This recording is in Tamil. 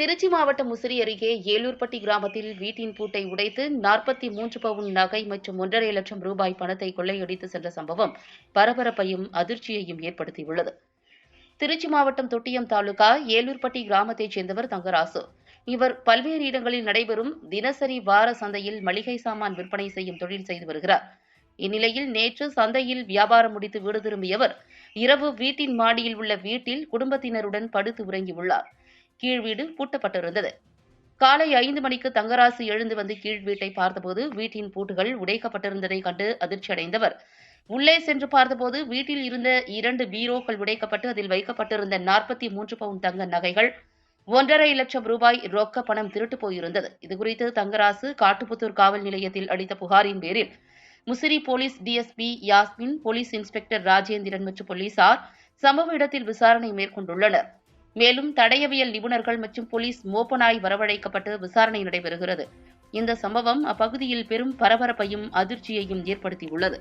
திருச்சி மாவட்டம் முசிறி அருகே ஏலூர்பட்டி கிராமத்தில் வீட்டின் பூட்டை உடைத்து நாற்பத்தி மூன்று பவுன் நகை மற்றும் ஒன்றரை லட்சம் ரூபாய் பணத்தை கொள்ளையடித்து சென்ற சம்பவம் பரபரப்பையும் அதிர்ச்சியையும் ஏற்படுத்தியுள்ளது. திருச்சி மாவட்டம் தொட்டியம் தாலுகா ஏலூர்பட்டி கிராமத்தைச் சேர்ந்தவர் தங்கராசு. இவர் பல்வேறு இடங்களில் நடைபெறும் தினசரி வார சந்தையில் மளிகை சாமான் விற்பனை செய்யும் தொழில் செய்து வருகிறார். இந்நிலையில் நேற்று சந்தையில் வியாபாரம் முடித்து வீடு திரும்பியவர் இரவு வீட்டின் மாடியில் உள்ள வீட்டில் குடும்பத்தினருடன் படுத்து உறங்கியுள்ளார். கீழ் வீடு பூட்டப்பட்டிருந்தது. காலை ஐந்து மணிக்கு தங்கராசு எழுந்து வந்து கீழ் வீட்டை பார்த்தபோது வீட்டின் பூட்டுகள் உடைக்கப்பட்டிருந்ததை கண்டு அதிர்ச்சியடைந்தவர். உள்ளே சென்று பார்த்தபோது வீட்டில் இருந்த இரண்டு பீரோக்கள் உடைக்கப்பட்டு அதில் வைக்கப்பட்டிருந்த நாற்பத்தி மூன்று பவுன் தங்க நகைகள் ஒன்றரை லட்சம் ரூபாய் ரொக்க பணம் திருட்டு போயிருந்தது. இதுகுறித்து தங்கராசு காட்டுப்புத்தூர் காவல் நிலையத்தில் அளித்த புகாரின் பேரில் Musiri police DSP Yasmin police inspector Rajendran மற்றும் போலீசார் சம்பவ இடத்தில் விசாரணை மேற்கொண்டுள்ளனர். மேலும் தடயவியல் நிபுணர்கள் மற்றும் போலீஸ் மோப்பனாய் வரவழைக்கப்பட்டு விசாரணை நடைபெறுகிறது. இந்த சம்பவம் அப்பகுதியில் பெரும் பரபரப்பையும் அதிர்ச்சியையும் ஏற்படுத்தியுள்ளது.